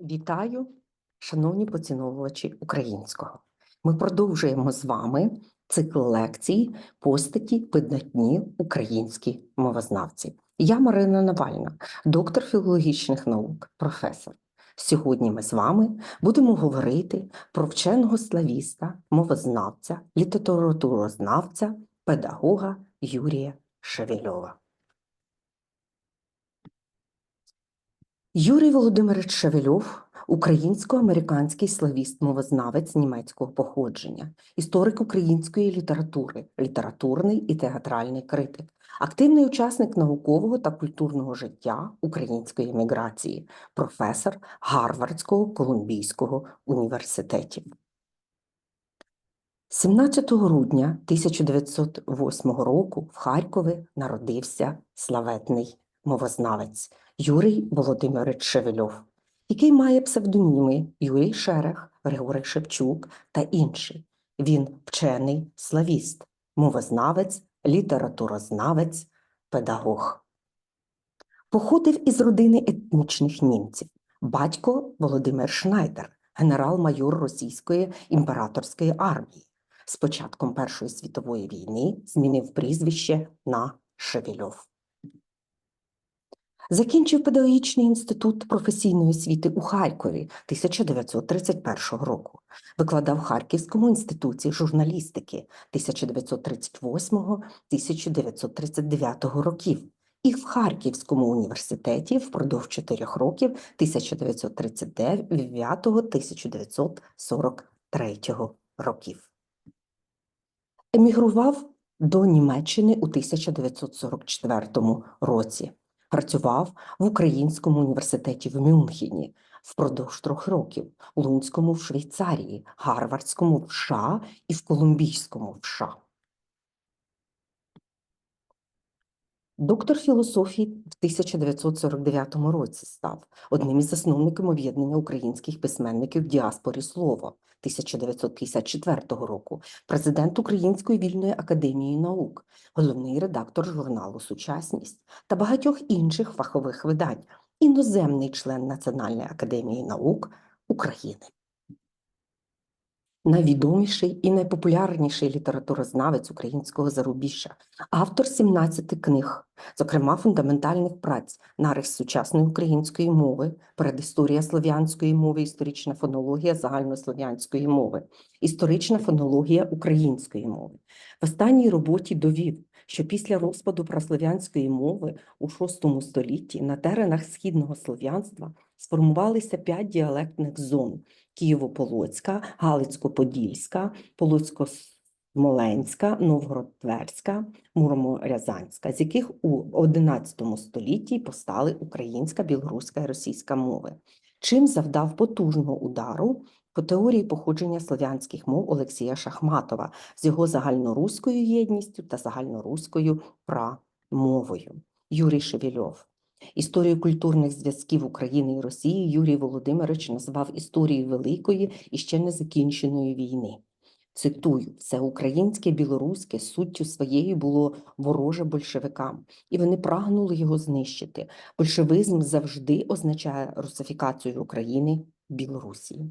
Вітаю, шановні поціновувачі українського. Ми продовжуємо з вами цикл лекцій постаті видатні українські мовознавці. Я Марина Навальна, доктор філологічних наук, професор. Сьогодні ми з вами будемо говорити про вченого славіста, мовознавця, літературознавця, педагога Юрія Шевельова. Юрій Володимирович Шевельов – українсько-американський славіст-мовознавець німецького походження, історик української літератури, літературний і театральний критик, активний учасник наукового та культурного життя української еміграції, професор Гарвардського Колумбійського університетів. 17 грудня 1908 року в Харкові народився славетний мовознавець Юрій Володимирович Шевельов, який має псевдоніми Юрій Шерех, Григорій Шевчук та інші. Він вчений славіст, мовознавець, літературознавець, педагог. Походив із родини етнічних німців. Батько Володимир Шнайдер, генерал-майор російської імператорської армії. З початком Першої світової війни змінив прізвище на Шевельов. Закінчив педагогічний інститут професійної освіти у Харкові 1931 року. Викладав в Харківському інституті журналістики 1938-1939 років і в Харківському університеті впродовж чотирьох років 1939-1943 років. Емігрував до Німеччини у 1944 році. Працював в Українському університеті в Мюнхені впродовж трьох років, Лунському в Швейцарії, Гарвардському в США і в Колумбійському в США. Доктор філософії в 1949 році став одним із засновників об'єднання українських письменників в діаспорі Слово 1954 року, президент Української вільної академії наук, головний редактор журналу Сучасність та багатьох інших фахових видань, іноземний член Національної академії наук України. Найвідоміший і найпопулярніший літературознавець українського зарубіжжя, автор 17 книг, зокрема фундаментальних праць нарис сучасної української мови, передісторія слов'янської мови, історична фонологія загальнослов'янської мови, історична фонологія української мови. В останній роботі довів, що після розпаду праслов'янської мови у VI столітті на теренах східного слов'янства сформувалися п'ять діалектних зон. Києво-Полоцька, Галицько-Подільська, Полоцько-Смоленська, Новгород-Тверська, Муромо-Рязанська, з яких у XI столітті постали українська, білоруська і російська мови, чим завдав потужного удару по теорії походження слов'янських мов Олексія Шахматова з його загальноруською єдністю та загальноруською прамовою. Юрій Шевельов Історію культурних зв'язків України і Росії Юрій Володимирович назвав історією великої і ще не закінченої війни. Цитую, все українське, білоруське суттю своєю було вороже большевикам, і вони прагнули його знищити. Большевизм завжди означає русифікацію України Білорусі.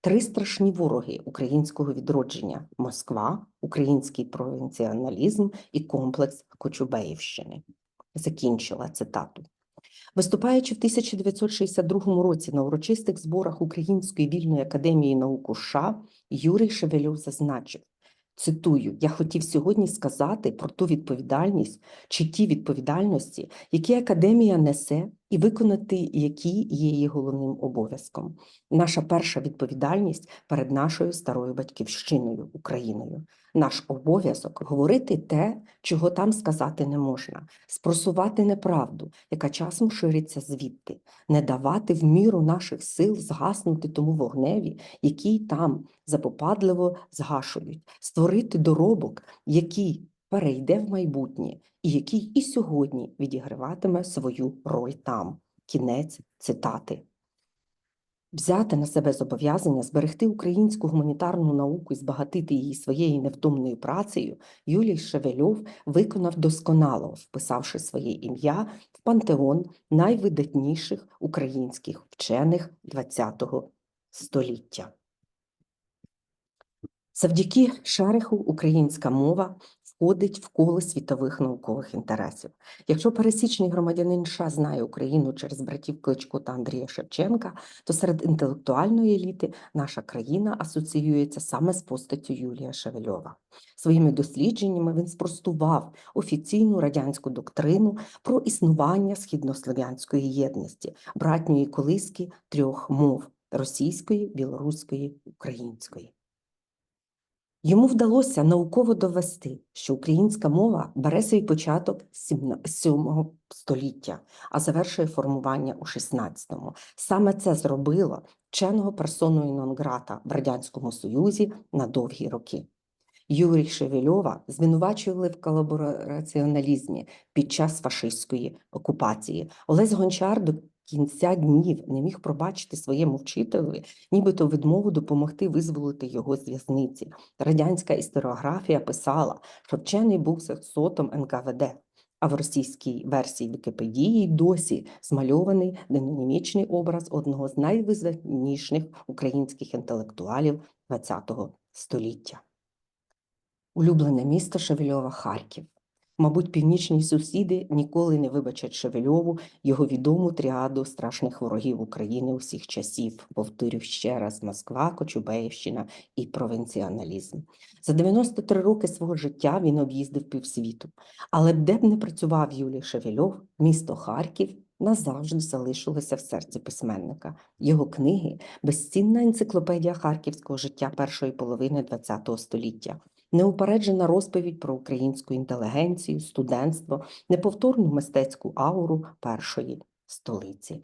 Три страшні вороги українського відродження Москва, український провінціоналізм і комплекс Кочубеївщини. Закінчила цитату. Виступаючи в 1962 році на урочистих зборах Української вільної академії наук США, Юрій Шевельов зазначив, цитую, я хотів сьогодні сказати про ту відповідальність чи ті відповідальності, які академія несе, і виконати які є її головним обов'язком. Наша перша відповідальність перед нашою старою батьківщиною Україною. Наш обов'язок говорити те, чого там сказати не можна, спросувати неправду, яка часом шириться звідти, не давати в міру наших сил згаснути тому вогневі, який там запопадливо згашують, створити доробок, який перейде в майбутнє, і який і сьогодні відіграватиме свою роль там. Кінець цитати. Взяти на себе зобов'язання зберегти українську гуманітарну науку і збагатити її своєю невтомною працею, Юлій Шевельов виконав досконало, вписавши своє ім'я в пантеон найвидатніших українських вчених ХХ століття. Завдяки Шереху українська мова входить в коло світових наукових інтересів. Якщо пересічний громадянин США знає Україну через братів Кличко та Андрія Шевченка, то серед інтелектуальної еліти наша країна асоціюється саме з постаттю Юлія Шевельова. Своїми дослідженнями він спростував офіційну радянську доктрину про існування східнослов'янської єдності, братньої колиски трьох мов російської, білоруської, української. Йому вдалося науково довести, що українська мова бере свій початок з 7 століття, а завершує формування у 16-му. Саме це зробило вченого персоною нон-грата в Радянському Союзі на довгі роки. Юрій Шевельова звинувачували в колабораціоналізмі під час фашистської окупації. Олесь Гончар кінця днів не міг пробачити своєму вчителеві, нібито відмову допомогти визволити його з в'язниці. Радянська історіографія писала, що вчений був сотом НКВД. А в російській версії Вікіпедії досі змальований денонімічний образ одного з найвизначніших українських інтелектуалів ХХ століття. Улюблене місто Шевельова Харків. Мабуть, північні сусіди ніколи не вибачать Шевельову його відому тріаду страшних ворогів України усіх часів. Повторю ще раз: Москва, Кочубеївщина і провінціоналізм. За 93 роки свого життя він об'їздив півсвіту. Але де б не працював Юлій Шевельов, місто Харків назавжди залишилося в серці письменника. Його книги безцінна енциклопедія харківського життя першої половини ХХ століття неупереджена розповідь про українську інтелігенцію, студентство, неповторну мистецьку ауру першої столиці.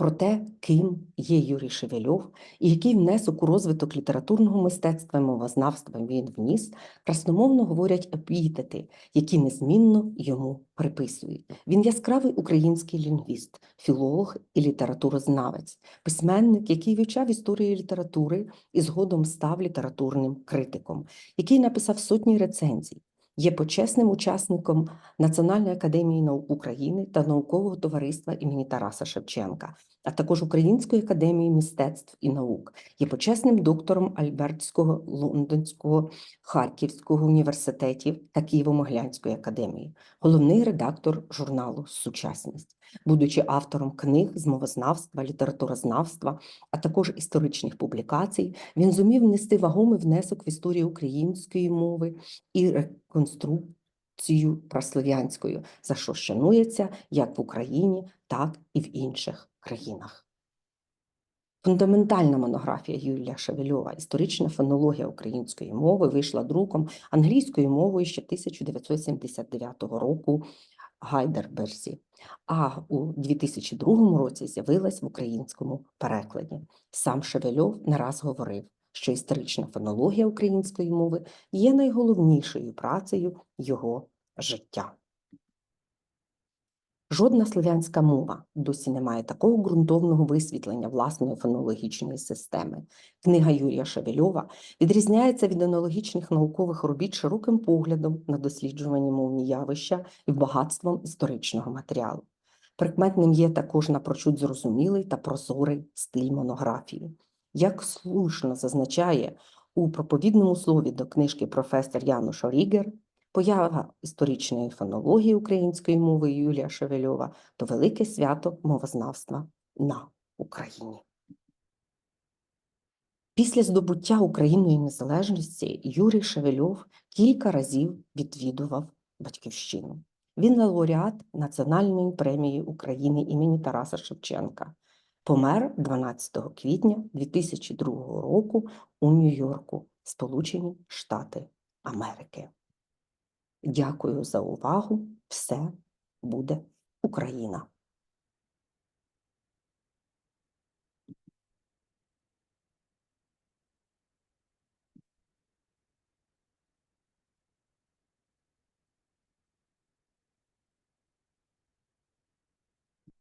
Про те, ким є Юрій Шевельов і який внесок у розвиток літературного мистецтва і мовознавства він вніс, красномовно говорять епітети, які незмінно йому приписують. Він яскравий український лінгвіст, філолог і літературознавець, письменник, який вивчав історію літератури і згодом став літературним критиком, який написав сотні рецензій, є почесним учасником Національної академії наук України та наукового товариства імені Тараса Шевченка, а також Української академії мистецтв і наук, є почесним доктором Альбертського, Лондонського, Харківського університетів та Києво-Моглянської академії, головний редактор журналу Сучасність, будучи автором книг з мовознавства, літературознавства, а також історичних публікацій, він зумів внести вагомий внесок в історію української мови і реконструкцію праслов'янською, за що шанується як в Україні, так і в інших країнах. Фундаментальна монографія Юлія Шевельова Історична фонологія української мови вийшла друком англійською мовою ще 1979 року Гайдерберзі, а у 2002 році з'явилась в українському перекладі. Сам Шевельов не раз говорив, що історична фонологія української мови є найголовнішою працею його життя. Жодна слов'янська мова досі не має такого ґрунтовного висвітлення власної фонологічної системи. Книга Юрія Шевельова відрізняється від аналогічних наукових робіт широким поглядом на досліджувані мовні явища і багатством історичного матеріалу. Прикметним є також напрочуд зрозумілий та прозорий стиль монографії. Як слушно зазначає у проповідному слові до книжки професор Януш Рігер, Поява історичної фонології української мови Юлія Шевельова то велике свято мовознавства на Україні. Після здобуття Україною незалежності Юрій Шевельов кілька разів відвідував Батьківщину. Він лауреат Національної премії України імені Тараса Шевченка. Помер 12 квітня 2002 року у Нью-Йорку, Сполучені Штати Америки. Дякую за увагу. Все буде Україна!